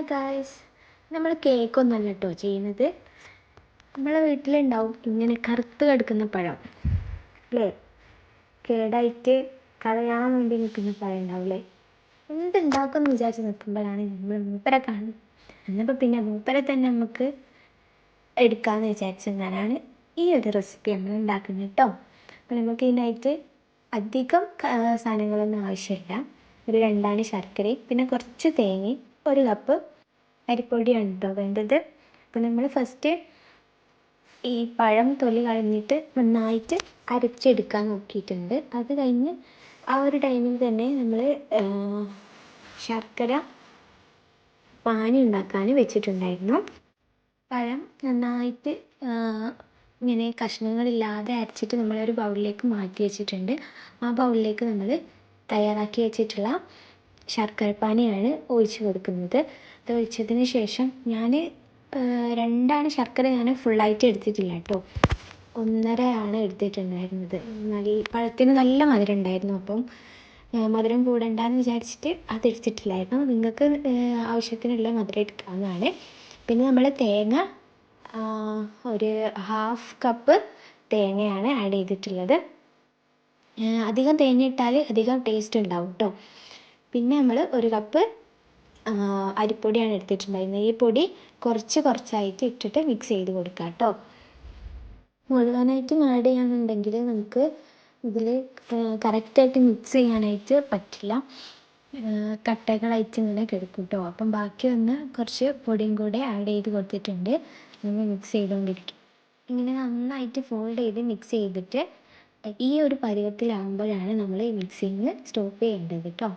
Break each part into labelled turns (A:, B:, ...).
A: Hi guys നമ്മൾ കേക്കൊന്നല്ല കേട്ടോ ചെയ്യുന്നത്. നമ്മളെ വീട്ടിലുണ്ടാവും ഇങ്ങനെ കറുത്ത് കിടക്കുന്ന പഴം. അല്ലേ കേടായിട്ട് കളയാൻ വേണ്ടി നിൽക്കുന്ന പഴം ഉണ്ടാവില്ലേ എന്തുണ്ടാക്കുമെന്ന് വിചാരിച്ച് നിൽക്കുമ്പോഴാണ് നമ്മൾ മൂപ്പരെ കാണും എന്നപ്പോൾ പിന്നെ മൂപ്പരെ തന്നെ നമുക്ക് എടുക്കാമെന്ന് വിചാരിച്ചെന്നാലാണ് ഈ ഒരു റെസിപ്പി നമ്മൾ ഉണ്ടാക്കുന്നത് കേട്ടോ അപ്പോൾ നമുക്ക് ഇതിനായിട്ട് അധികം സാധനങ്ങളൊന്നും ആവശ്യമില്ല. ഒരു രണ്ടാണ് ശർക്കരയും പിന്നെ കുറച്ച് തേങ്ങയും ഒരു കപ്പ് അരിപ്പൊടിയാണ് കേട്ടോ വേണ്ടത്. അപ്പോൾ നമ്മൾ ഫസ്റ്റ് ഈ പഴം തൊലി കളഞ്ഞിട്ട് നന്നായിട്ട് അരച്ചെടുക്കാൻ നോക്കിയിട്ടുണ്ട്. അത് കഴിഞ്ഞ് ആ ഒരു ടൈമിൽ തന്നെ നമ്മൾ ശർക്കര പാനി ഉണ്ടാക്കാൻ വെച്ചിട്ടുണ്ടായിരുന്നു. പഴം നന്നായിട്ട് ഇങ്ങനെ കഷ്ണങ്ങളില്ലാതെ അരച്ചിട്ട് നമ്മളൊരു ബൗളിലേക്ക് മാറ്റി വെച്ചിട്ടുണ്ട്. ആ ബൗളിലേക്ക് നമ്മൾ തയ്യാറാക്കി വെച്ചിട്ടുള്ള ശർക്കരപ്പാനിയാണ് ഒഴിച്ച് കൊടുക്കുന്നത്. അത് ഒഴിച്ചതിന് ശേഷം ഞാൻ രണ്ടാണ് ശർക്കര ഞാൻ ഫുള്ളായിട്ട് എടുത്തിട്ടില്ല കേട്ടോ. ഒന്നര ആണ് എടുത്തിട്ടുണ്ടായിരുന്നത്. നല്ല പഴത്തിന് നല്ല മധുരം ഉണ്ടായിരുന്നു അപ്പം. മധുരം കൂടണ്ടെന്ന് വിചാരിച്ചിട്ട് അത് എടുത്തിട്ടില്ലായിരുന്നു. നിങ്ങൾക്ക് ആവശ്യത്തിനുള്ള മധുരം എടുക്കാവുന്നതാണ്. പിന്നെ നമ്മൾ തേങ്ങ ഒരു ഹാഫ് കപ്പ് തേങ്ങയാണ് ആഡ് ചെയ്തിട്ടുള്ളത്. അധികം തേങ്ങ ഇട്ടാൽ അധികം ടേസ്റ്റ് ഉണ്ടാവും കേട്ടോ പിന്നെ നമ്മൾ ഒരു കപ്പ് അരിപ്പൊടിയാണ് എടുത്തിട്ടുണ്ടായിരുന്നത്. ഈ പൊടി കുറച്ച് കുറച്ചായിട്ട് ഇട്ടിട്ട് മിക്സ് ചെയ്ത് കൊടുക്കുക കേട്ടോ. മുഴുവനായിട്ടും ആഡ് ചെയ്യാന്നുണ്ടെങ്കിൽ നമുക്ക് ഇതിൽ കറക്റ്റായിട്ട് മിക്സ് ചെയ്യാനായിട്ട് പറ്റില്ല. കട്ടകളായിട്ട് ഇങ്ങനെ കിടക്കും കേട്ടോ. അപ്പം ബാക്കി ഒന്ന് കുറച്ച് പൊടിയും കൂടെ ആഡ് ചെയ്ത് കൊടുത്തിട്ടുണ്ട്. നമ്മൾ മിക്സ് ചെയ്തുകൊണ്ടിരിക്കും. ഇങ്ങനെ നന്നായിട്ട് ഫോൾഡ് ചെയ്ത് മിക്സ് ചെയ്തിട്ട് ഈ ഒരു പരുവത്തിലാകുമ്പോഴാണ് നമ്മൾ ഈ മിക്സിങ് സ്റ്റോപ്പ് ചെയ്യേണ്ടത് കേട്ടോ.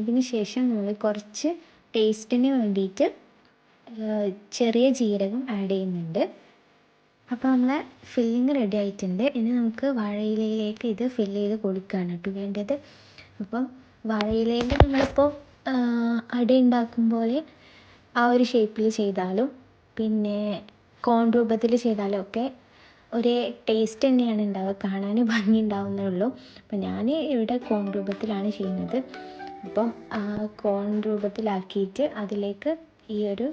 A: ഇതിന് ശേഷം നമ്മൾ കുറച്ച് ടേസ്റ്റിന് വേണ്ടിയിട്ട് ചെറിയ ജീരകം ആഡ് ചെയ്യുന്നുണ്ട്. അപ്പോൾ നമ്മൾ ഫില്ലിങ് റെഡി ആയിട്ടുണ്ട്. ഇനി നമുക്ക് വാഴയിലയിലേക്ക് ഇത് ഫില്ല് ചെയ്ത് കൊടുക്കുകയാണ് കേട്ടോ വേണ്ടത്. അപ്പം വാഴയിലയിൽ നമ്മളിപ്പോൾ അട ഉണ്ടാക്കും പോലെ ആ ഒരു ഷേപ്പിൽ ചെയ്താലും പിന്നെ കോൺ രൂപത്തിൽ ചെയ്താലും ഒക്കെ ഒരേ ടേസ്റ്റ് തന്നെയാണ് ഉണ്ടാവുക. കാണാൻ ഭംഗി ഉണ്ടാവുന്നേ ഉള്ളൂ. അപ്പം ഞാൻ ഇവിടെ കോൺ രൂപത്തിലാണ് ചെയ്യുന്നത്. അപ്പം ആ കോൺ രൂപത്തിലാക്കിയിട്ട് അതിലേക്ക് ഈ ഒരു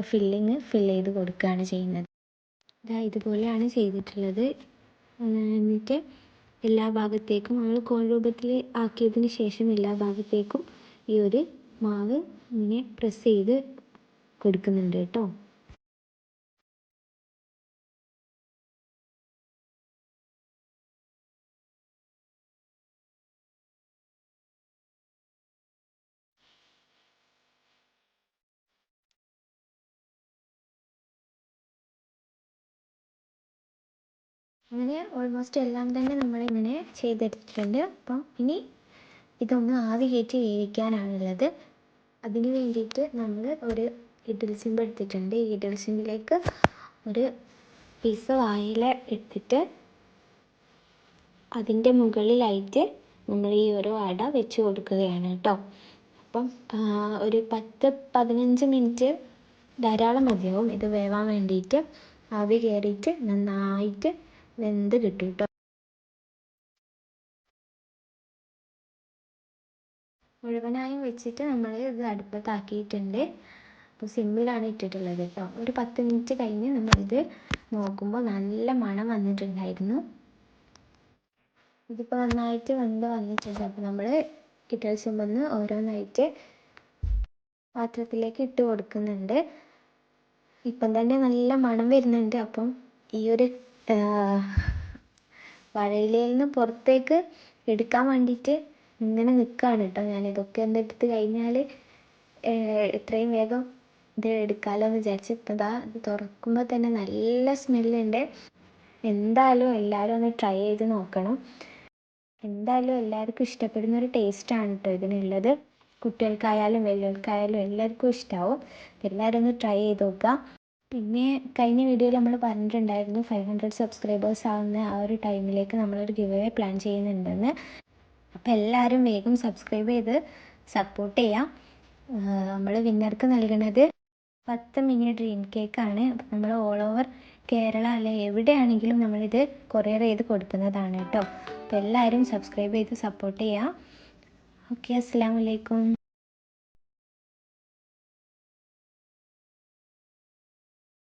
A: ഫില്ലിങ് ഫിൽ ചെയ്ത് കൊടുക്കുകയാണ് ചെയ്യുന്നത്. ഇതാ ഇതുപോലെയാണ് ചെയ്തിട്ടുള്ളത്. എന്നിട്ട് എല്ലാ ഭാഗത്തേക്കും നമ്മൾ കോൺ രൂപത്തിൽ ആക്കിയതിന് ശേഷം എല്ലാ ഭാഗത്തേക്കും ഈ ഒരു മാവ് ഇങ്ങനെ പ്രസ് ചെയ്ത് കൊടുക്കുന്നുണ്ട് കേട്ടോ. അങ്ങനെ ഓൾമോസ്റ്റ് എല്ലാം തന്നെ നമ്മൾ ഇങ്ങനെ ചെയ്തെടുത്തിട്ടുണ്ട്. അപ്പം ഇനി ഇതൊന്ന് ആവി കയറ്റി വേവിക്കാനാണുള്ളത്. അതിന് വേണ്ടിയിട്ട് നമ്മൾ ഒരു ഇഡ്ഡലി ചെമ്പ് എടുത്തിട്ടുണ്ട്. ഈ ഇഡ്ഡലി ചെമ്പിലേക്ക് ഒരു പീസ് വാഴയില എടുത്തിട്ട് അതിന്റെ മുകളിലായിട്ട് നമ്മൾ ഈ ഒരു അട വെച്ച് കൊടുക്കുകയാണ് കേട്ടോ. അപ്പം ഒരു പത്ത് പതിനഞ്ച് മിനിറ്റ് ധാരാളം മതിയാവും ഇത് വേവാൻ വേണ്ടിയിട്ട്. ആവി കയറിയിട്ട് നന്നായിട്ട് വെന്ത് കിട്ടും കേട്ടോ മുഴുവനായും വെച്ചിട്ട് നമ്മൾ ഇത് അടുപ്പത്താക്കിയിട്ടുണ്ട്. അപ്പോൾ സിമ്മിലാണ് ഇട്ടിട്ടുള്ളത് കേട്ടോ. ഒരു പത്ത് മിനിറ്റ് കഴിഞ്ഞ് നമ്മളിത് നോക്കുമ്പോൾ നല്ല മണം വന്നിട്ടുണ്ടായിരുന്നു. ഇതിപ്പോൾ നന്നായിട്ട് വെന്ത് വന്നിട്ടുണ്ട്. അപ്പോൾ നമ്മൾ കിട്ടൽസും വന്ന് ഓരോന്നായിട്ട് പാത്രത്തിലേക്ക് ഇട്ട് കൊടുക്കുന്നുണ്ട്. ഇപ്പം തന്നെ നല്ല മണം വരുന്നുണ്ട്. അപ്പം ഈ ഒരു വാഴയിലയിൽ നിന്ന് പുറത്തേക്ക് എടുക്കാൻ വേണ്ടിയിട്ട് ഇങ്ങനെ നിൽക്കുകയാണ് കേട്ടോ ഞാൻ. ഇതൊക്കെ ഒന്ന് എടുത്ത് കഴിഞ്ഞാൽ എത്രയും വേഗം ഇത് എടുക്കാമല്ലോ എന്ന് വിചാരിച്ച് ഇപ്പം ഇതാ തുറക്കുമ്പോൾ തന്നെ നല്ല സ്മെല്ലുണ്ട്. എന്തായാലും എല്ലാവരും ഒന്ന് ട്രൈ ചെയ്ത് നോക്കണം. എന്തായാലും എല്ലാവർക്കും ഇഷ്ടപ്പെടുന്ന ഒരു ടേസ്റ്റാണ് കേട്ടോ ഇതിനുള്ളത്. കുട്ടികൾക്കായാലും വലിയവർക്കായാലും എല്ലാവർക്കും ഇഷ്ടമാവും എല്ലാവരും ഒന്ന് ട്രൈ ചെയ്ത് നോക്കുക. പിന്നെ കഴിഞ്ഞ വീഡിയോയിൽ നമ്മൾ പറഞ്ഞിട്ടുണ്ടായിരുന്നു ഫൈവ് ഹൺഡ്രഡ് സബ്സ്ക്രൈബേഴ്സ് ആവുന്ന ആ ഒരു ടൈമിലേക്ക് നമ്മളൊരു ഗിവ് അവേ പ്ലാൻ ചെയ്യുന്നുണ്ടെന്ന്. അപ്പോൾ എല്ലാവരും വേഗം സബ്സ്ക്രൈബ് ചെയ്ത് സപ്പോർട്ട് ചെയ്യാം. നമ്മൾ വിന്നർക്ക് നൽകുന്നത് പത്ത് മിനി ഡ്രീം കേക്കാണ് നമ്മൾ ഓൾ ഓവർ കേരള അല്ലെ എവിടെയാണെങ്കിലും നമ്മളിത് കൊറിയർ ചെയ്ത് കൊടുക്കുന്നതാണ് കേട്ടോ. അപ്പോൾ എല്ലാവരും സബ്സ്ക്രൈബ് ചെയ്ത് സപ്പോർട്ട് ചെയ്യാം. ഓക്കെ അസ്സാം വലൈക്കും